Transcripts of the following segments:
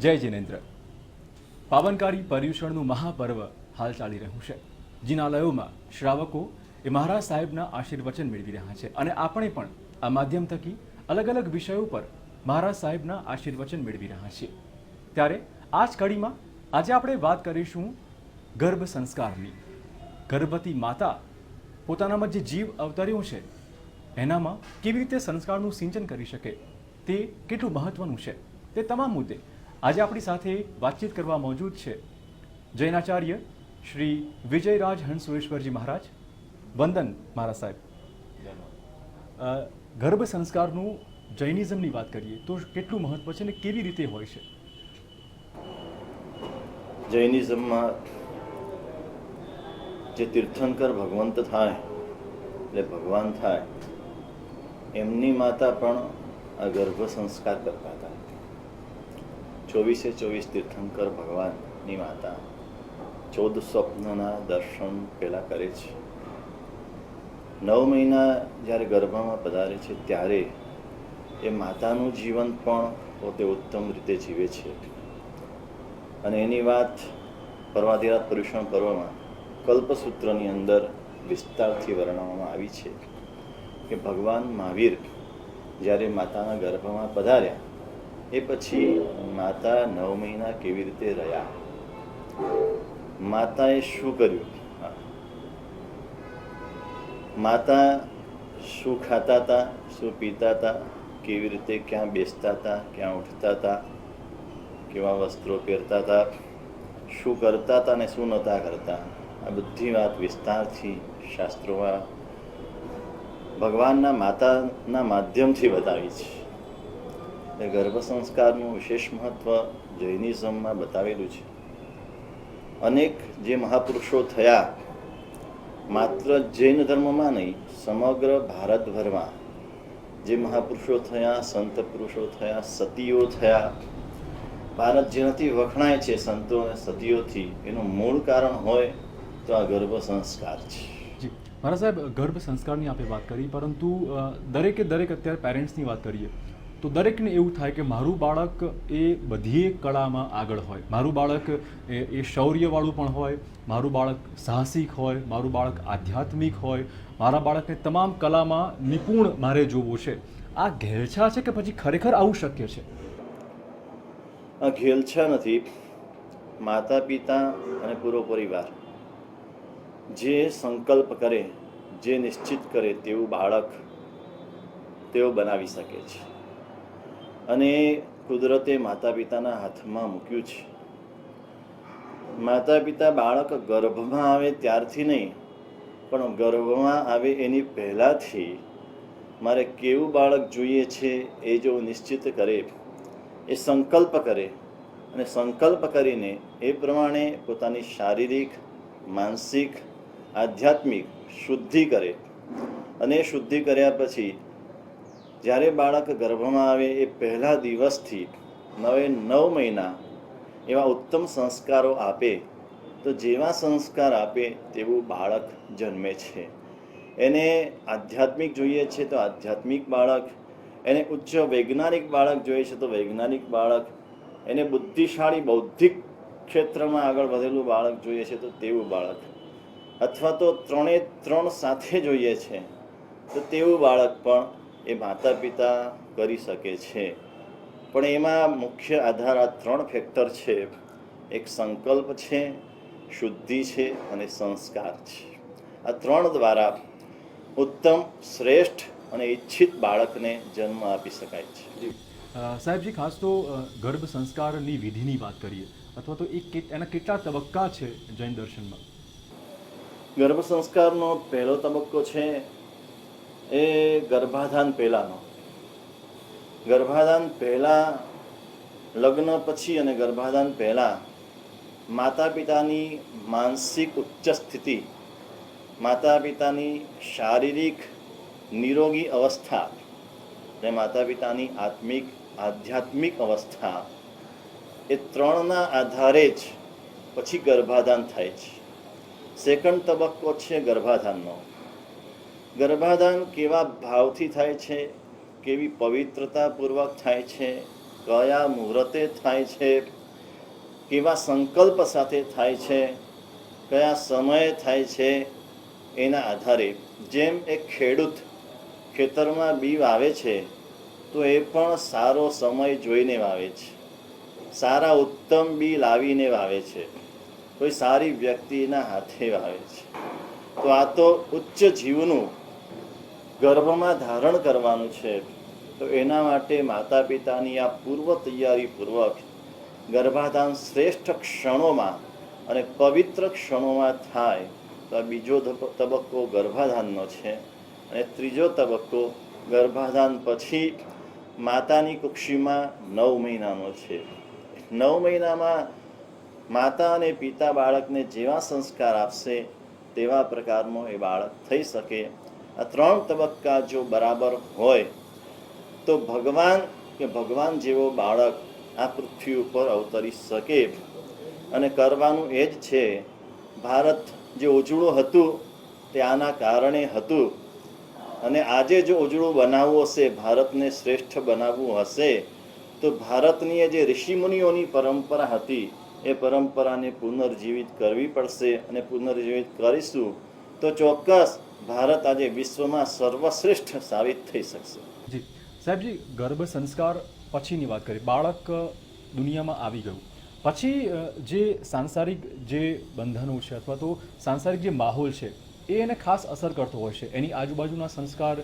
જય જિનેન્દ્ર. પાવનકારી પર્યુષણનું મહાપર્વ હાલ ચાલી રહ્યું છે. જિનાલયોમાં શ્રાવકો એ મહારાજ સાહેબના આશીર્વચન મેળવી રહ્યા છે અને આપણે પણ આ માધ્યમ થકી અલગ અલગ વિષયો પર મહારાજ સાહેબના આશીર્વચન મેળવી રહ્યા છીએ. ત્યારે આ જ કડીમાં આજે આપણે વાત કરીશું ગર્ભ સંસ્કારની. ગર્ભવતી માતા પોતાનામાં જે જીવ અવતર્યું છે, એનામાં કેવી રીતે સંસ્કારનું સિંચન કરી શકે, તે કેટલું મહત્વનું છે, તે તમામ મુદ્દે આજે આપણી સાથે વાતચીત કરવા મોજૂદ છે જૈનાચાર્ય શ્રી વિજયરાજ હંસુરેશ્વરજી મહારાજ. વંદન મારા સાહેબ. ગર્ભ સંસ્કારનું જૈનિઝમની વાત કરીએ તો કેટલું મહત્વ છે અને કેવી રીતે હોય છે? જૈનિઝમમાં જે તીર્થંકર ભગવંત થાય એટલે ભગવાન થાય એમની માતા પણ આ ગર્ભ સંસ્કાર કરતા હતા. ચોવીસે ચોવીસ તીર્થંકર ભગવાનની માતા ચૌદ સ્વપ્નના દર્શન પહેલાં કરે છે. નવ મહિના જ્યારે ગર્ભમાં પધારે છે ત્યારે એ માતાનું જીવન પણ પોતે ઉત્તમ રીતે જીવે છે. અને એની વાત પર્વાધિરાત પર્યુષણ પર્વમાં કલ્પસૂત્રની અંદર વિસ્તારથી વર્ણવવામાં આવી છે કે ભગવાન મહાવીર જ્યારે માતાના ગર્ભમાં પધાર્યા એ પછી માતા નવ મહિના કેવી રીતે રહ્યા? માતાએ શું કર્યું? માતા શું ખાતા હતા? શું પીતા હતા? કેવી રીતે ક્યાં બેસતા હતા? ક્યાં ઉઠતા હતા? કેવા વસ્ત્રો પહેરતા હતા? શું કરતા હતા અને શું નહોતા કરતા? આ બધી વાત વિસ્તારથી શાસ્ત્રોમાં ભગવાનના માતાના માધ્યમથી બતાવી છે. એટલે ગર્ભ સંસ્કારનું વિશેષ મહત્વ જૈનિઝમમાં બતાવેલું છે. અનેક જે મહાપુરુષો થયા, માત્ર જૈન ધર્મમાં નહીં, સમગ્ર ભારતભરમાં જે મહાપુરુષો થયા, સંત પુરુષો થયા, સતીઓ થયા ભારત જેનાથી વખણાય છે સંતો અને સતીઓથી, એનું મૂળ કારણ હોય તો આ ગર્ભ સંસ્કાર છે. મહારાજ સાહેબ, ગર્ભ સંસ્કારની આપણે વાત કરી, પરંતુ દરેકે દરેક અત્યારે પેરેન્ટ્સની વાત કરીએ. તો દરેકને એવું થાય કે મારું બાળક એ બધી કળામાં આગળ હોય. મારું બાળક એ એ શૌર્યવાળું પણ હોય, મારું બાળક સાહસિક હોય, મારું બાળક આધ્યાત્મિક હોય, મારા બાળકને તમામ કલામાં નિપુણ મારે જોવું છે. આ ઘેલછા છે કે પછી ખરેખર આવું શક્ય છે? આ ઘેલછા નથી. માતા પિતા અને પૂરો પરિવાર. જે સંકલ્પ કરે, જે નિશ્ચિત કરે, તેવું બાળક તેઓ બનાવી શકે છે. અને કુદરતે માતા પિતાના હાથમાં મૂક્યું છે. માતા પિતા બાળક ગર્ભમાં આવે ત્યારથી નહીં, પણ ગર્ભમાં આવે એની પહેલાંથી મારે કેવું બાળક જોઈએ છે એ જો નિશ્ચિત કરે, એ સંકલ્પ કરે અને સંકલ્પ કરીને એ પ્રમાણે પોતાની શારીરિક, માનસિક, આધ્યાત્મિક શુદ્ધિ કરે. અને શુદ્ધિ કર્યા પછી જ્યારે બાળક ગર્ભમાં આવે એ પહેલા દિવસથી નવે નવ મહિના એવા ઉત્તમ સંસ્કારો આપે, તો જેવા સંસ્કાર આપે તેવું બાળક જન્મે છે. એને આધ્યાત્મિક જોઈએ છે તો આધ્યાત્મિક બાળક, એને ઉચ્ચ વૈજ્ઞાનિક બાળક જોઈએ છે તો વૈજ્ઞાનિક બાળક, એને બુદ્ધિશાળી બૌદ્ધિક ક્ષેત્રમાં આગળ વધેલું બાળક જોઈએ છે તો તેવું બાળક. અથવા તો ત્રણે ત્રણ સાથે જોઈએ છે તો તેવું બાળક પણ એ માતા પિતા કરી શકે છે. પણ એમાં મુખ્ય આધાર આ ત્રણ ફેક્ટર છે. એક સંકલ્પ છે શુદ્ધિ છે અને સંસ્કાર છે. આ ત્રણ દ્વારા ઉત્તમ શ્રેષ્ઠ અને ઈચ્છિત બાળકને જન્મ આપી શકાય છે. સાહેબજી ખાસ તો ગર્ભ સંસ્કારની વિધિની વાત કરીએ અથવા તો એ એના કેટલા તબક્કા છે જૈન દર્શનમાં? ગર્ભ સંસ્કારનો પહેલો તબક્કો છે એ ગર્ભાધાન પહેલાંનો. ગર્ભાધાન પહેલાં લગ્ન પછી અને ગર્ભાધાન પહેલાં માતા પિતાની માનસિક ઉચ્ચ સ્થિતિ માતા પિતાની શારીરિક નિરોગી અવસ્થા અને માતા પિતાની આત્મિક, આધ્યાત્મિક અવસ્થા એ ત્રણના આધારે જ પછી ગર્ભાધાન થાય છે. સેકન્ડ તબક્કો છે ગર્ભાધાનનો. ગર્ભાધાન કેવા ભાવથી થાય છે? કેવી પવિત્રતાપૂર્વક થાય છે? કયા મુહૂર્તે થાય છે? કેવા સંકલ્પ સાથે થાય છે? કયા સમયે થાય છે? એના આધારે જેમ એક ખેડૂત ખેતરમાં બી વાવે છે, તો એ પણ સારો સમય જોઈને વાવે છે. સારા ઉત્તમ બી લાવીને વાવે છે. કોઈ સારી વ્યક્તિના હાથે વાવે છે. તો આ તો ઉચ્ચ જીવનું ગર્ભમાં ધારણ કરવાનું છે, તો એના માટે માતા પિતાની આ પૂર્વ તૈયારીપૂર્વક ગર્ભાધાન શ્રેષ્ઠ ક્ષણોમાં અને પવિત્ર ક્ષણોમાં થાય, તો આ બીજો તબક્કો ગર્ભાધાનનો છે. અને ત્રીજો તબક્કો ગર્ભાધાન પછી માતાની કુક્ષીમાં નવ મહિનાનો છે. નવ મહિનામાં માતા અને પિતા બાળકને જેવા સંસ્કાર આપશે, તેવા પ્રકારનો એ બાળક થઈ શકે. આ ત્રણ તબક્કા જો બરાબર હોય, તો ભગવાન કે ભગવાન જેવો બાળક આ પૃથ્વી ઉપર અવતરી શકે. અને કરવાનું એ જ છે, ભારત જે ઉજળું હતું, તે આના કારણે હતું. અને આજે જો ઉજળું બનાવવું હશે, ભારતને શ્રેષ્ઠ બનાવવું હશે, તો ભારતની જે ઋષિમુનિઓની પરંપરા હતી, એ પરંપરાને પુનર્જીવિત કરવી પડશે. અને પુનર્જીવિત કરીશું તો ચોક્કસ ભારત આજે વિશ્વમાં સર્વશ્રેષ્ઠ સાબિત થઈ શકશે. જી. સાહેબજી, ગર્ભ સંસ્કાર પછીની વાત કરી બાળક દુનિયામાં આવી ગયું. પછી જે સાંસારિક જે બંધનો છે અથવા તો સાંસારિક જે માહોલ છે, એ એને ખાસ અસર કરતો હોય છે. એની આજુબાજુના સંસ્કાર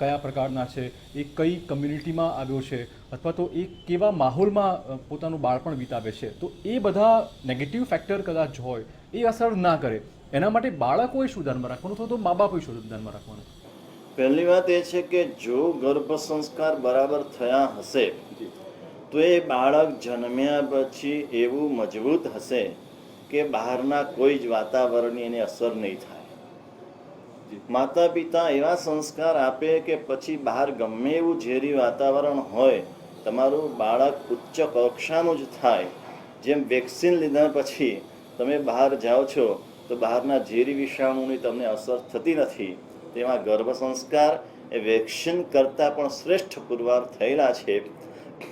કયા પ્રકારના છે, એ કઈ કમ્યુનિટીમાં આવ્યો છે, અથવા તો એ કેવા માહોલમાં પોતાનું બાળપણ વિતાવે છે, તો એ બધા નેગેટિવ ફેક્ટર કદાચ હોય, એ અસર ના કરે. એના માટે બાળકોએ શું ધ્યાનમાં રાખવાનું? અથવા તો મા બાપોએ શું ધ્યાનમાં રાખવાનું? પહેલી વાત એ છે કે જો ગર્ભ સંસ્કાર બરાબર થયા હશે તો એ બાળક જન્મ્યા પછી એવું મજબૂત હશે કે બહારના કોઈ જ વાતાવરણની એને અસર નહીં થાય. માતા પિતા એવા સંસ્કાર આપે કે પછી બહાર ગમે એવું ઝેરી વાતાવરણ હોય તમારું બાળક ઉચ્ચ કક્ષાનું જ થાય. જેમ વેક્સિન લીધા પછી તમે બહાર જાઓ છો તો બહારના ઝેરી વિષાણુની તમને અસર થતી નથી. તેમાં ગર્ભ સંસ્કાર એ વેક્સિન કરતાં પણ શ્રેષ્ઠ પુરવાર થયેલા છે.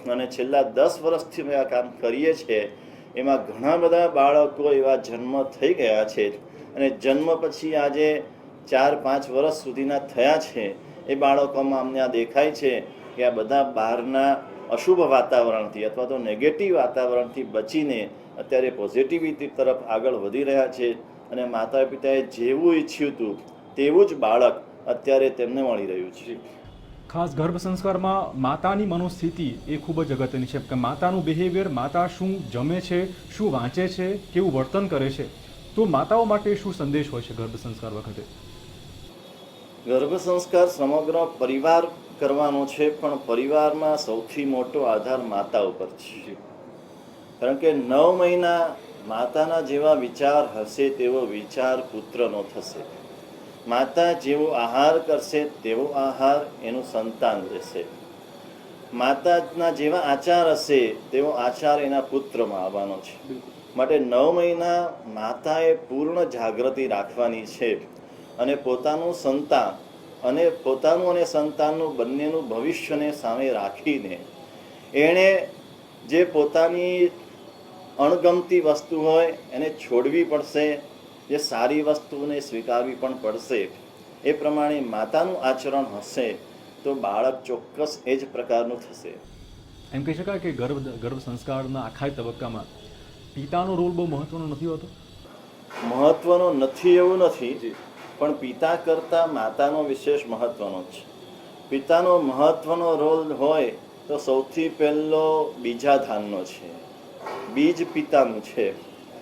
અને છેલ્લા દસ વર્ષથી અમે આ કામ કરીએ છીએ. એમાં ઘણા બધા બાળકો એવા જન્મ થઈ ગયા છે. અને જન્મ પછી આજે ચાર, પાંચ વર્ષ સુધીના થયા છે. એ બાળકોમાં અમને આ દેખાય છે કે આ બધા બહારના અશુભ વાતાવરણથી અથવા તો નેગેટિવ વાતાવરણથી બચીને અત્યારે પોઝિટિવિટી તરફ આગળ વધી રહ્યા છે. અને માતા પિતાએ જેવું ઈચ્છ્યું હતું તેવું જ બાળક અત્યારે તેમને મળી રહ્યું છે. ખાસ ગર્ભ સંસ્કારમાં માતાની મનોસ્થિતિ એ ખૂબ જ અગત્યની છે. કે માતાનું બિહેવિયર માતા શું જમે છે શું વાંચે છે કેવું વર્તન કરે છે તો માતાઓ માટે શું સંદેશ હોય છે ગર્ભ સંસ્કાર વખતે? ગર્ભ સંસ્કાર સમગ્ર પરિવાર કરવાનો છે પણ પરિવારમાં સૌથી મોટો આધાર માતા ઉપર છે. કારણ કે નવ મહિના માતાના જેવા વિચાર હશે તેવો વિચાર પુત્રનો થશે. માતા જેવો આહાર કરશે તેવો આહાર એનું સંતાન રહેશે. માતાના જેવા આચાર હશે તેવો આચાર એના પુત્રમાં આવવાનો છે. માટે નવ મહિના માતાએ પૂર્ણ જાગૃતિ રાખવાની છે અને પોતાનું સંતાન અને પોતાનું અને સંતાનનું બંનેનું ભવિષ્યને સામે રાખીને એણે જે પોતાની અણગમતી વસ્તુ હોય એને છોડવી પડશે જે સારી વસ્તુને સ્વીકારવી પણ પડશે. એ પ્રમાણે માતાનું આચરણ હશે તો બાળક ચોક્કસ એ જ પ્રકારનું થશે. એમ કહી શકાય કે ગર્ભ ગર્ભ સંસ્કારના આખા તબક્કામાં પિતાનો રોલ બહુ મહત્વનો નથી હોતો? મહત્વનો નથી એવું નથી પણ પિતા કરતાં માતાનો વિશેષ મહત્વનો છે. પિતાનો મહત્વનો રોલ હોય તો સૌથી પહેલો બીજા ધાનનો છે. બીજ પિતાનું છે.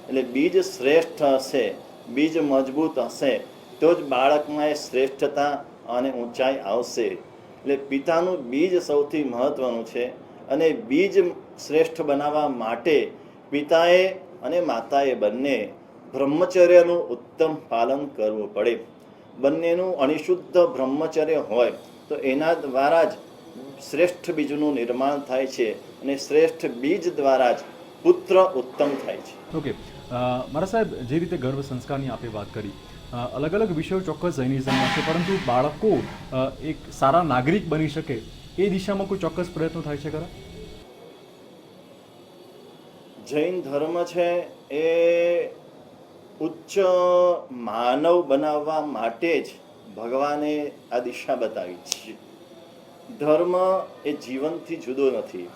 એટલે બીજ શ્રેષ્ઠ હશે, બીજ મજબૂત હશે, તો જ બાળકમાં એ શ્રેષ્ઠતા અને ઊંચાઈ આવશે. એટલે પિતાનું બીજ સૌથી મહત્વનું છે અને બીજ શ્રેષ્ઠ બનાવવા માટે પિતાએ અને માતાએ બંને બ્રહ્મચર્યનું ઉત્તમ પાલન કરવું પડે. બંનેનું અનિશુદ્ધ બ્રહ્મચર્ય હોય, તો એના દ્વારા જ શ્રેષ્ઠ બીજનું નિર્માણ થાય છે અને શ્રેષ્ઠ બીજ દ્વારા જ પુત્ર ઉત્તમ થાય છે. ઓકે મારા સાહેબ જે રીતે ગર્ભ સંસ્કારની આપે વાત કરી અલગ અલગ વિષયો ચોક્કસ જૈનિઝમમાં છે પરંતુ બાળકો એક સારા નાગરિક બની શકે એ દિશામાં કોઈ ચોક્કસ પ્રયત્નો થાય છે ખરા? જૈન ધર્મ છે એ ઉચ્ચ માનવ બનાવવા માટે જ ભગવાને આ દિશા બતાવી છે. ધર્મ એ જીવનથી જુદો નથી.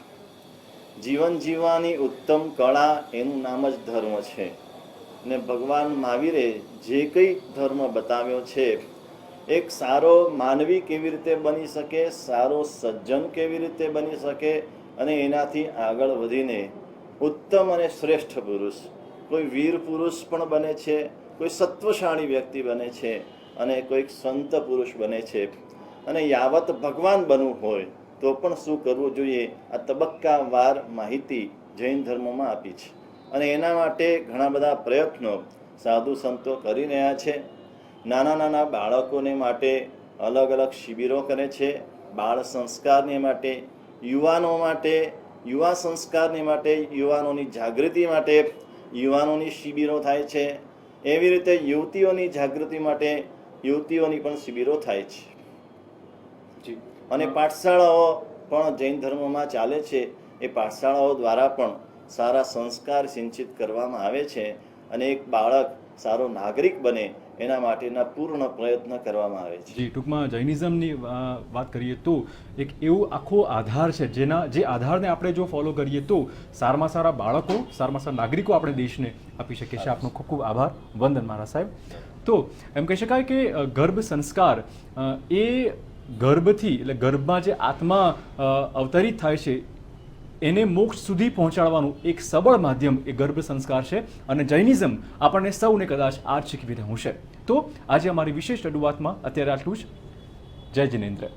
જીવન જીવવાની ઉત્તમ કળા એનું નામ જ ધર્મ છે. ને ભગવાન મહાવીરે જે કંઈ ધર્મ બતાવ્યો છે, એક સારો માનવી કેવી રીતે બની શકે, સારો સજ્જન કેવી રીતે બની શકે અને એનાથી આગળ વધીને ઉત્તમ અને શ્રેષ્ઠ પુરુષ, કોઈ વીર પુરુષ પણ બને છે, કોઈ સત્વશાળી વ્યક્તિ બને છે અને કોઈક સંત પુરુષ બને છે. અને યાવત ભગવાન બનવું હોય તો પણ શું કરવું જોઈએ? આ તબક્કાવાર માહિતી જૈન ધર્મમાં આપી છે. અને એના માટે ઘણા બધા પ્રયત્નો સાધુ સંતો કરી રહ્યા છે. નાના નાના બાળકોને માટે અલગ અલગ શિબિરો કરે છે. બાળ સંસ્કારને માટે, યુવાનો માટે, યુવા સંસ્કારને માટે, યુવાનોની જાગૃતિ માટે યુવાનોની શિબિરો થાય છે. એવી રીતે યુવતીઓની જાગૃતિ માટે યુવતીઓની પણ શિબિરો થાય છે. જી. અને પાઠશાળાઓ પણ જૈન ધર્મમાં ચાલે છે. એ પાઠશાળાઓ દ્વારા પણ સારા સંસ્કાર સિંચિત કરવામાં આવે છે અને એક બાળક સારો નાગરિક બને એના માટેના પૂર્ણ પ્રયત્ન કરવામાં આવે છે. જી, ટૂંકમાં જૈનિઝમની વાત કરીએ તો એક એવું આખો આધાર છે જેના, જે આધારને આપણે જો ફોલો કરીએ તો સારામાં સારા બાળકો, સારામાં સારા નાગરિકો આપણે દેશને આપી શકીએ છીએ. આપનો ખૂબ ખૂબ આભાર. વંદન મારા સાહેબ. તો એમ કહી શકાય કે ગર્ભ સંસ્કાર એ ગર્ભથી, એટલે ગર્ભમાં જે આત્મા અવતરિત થાય છે, એને મોક્ષ સુધી પહોંચાડવાનું એક સબળ માધ્યમ એ ગર્ભ સંસ્કાર છે અને જૈનિઝમ આપણને સૌને કદાચ આ જ શીખવી રહ્યું છે. તો આજે અમારી વિશેષ રજૂઆતમાં અત્યારે આટલું જ. જય જિનેન્દ્ર.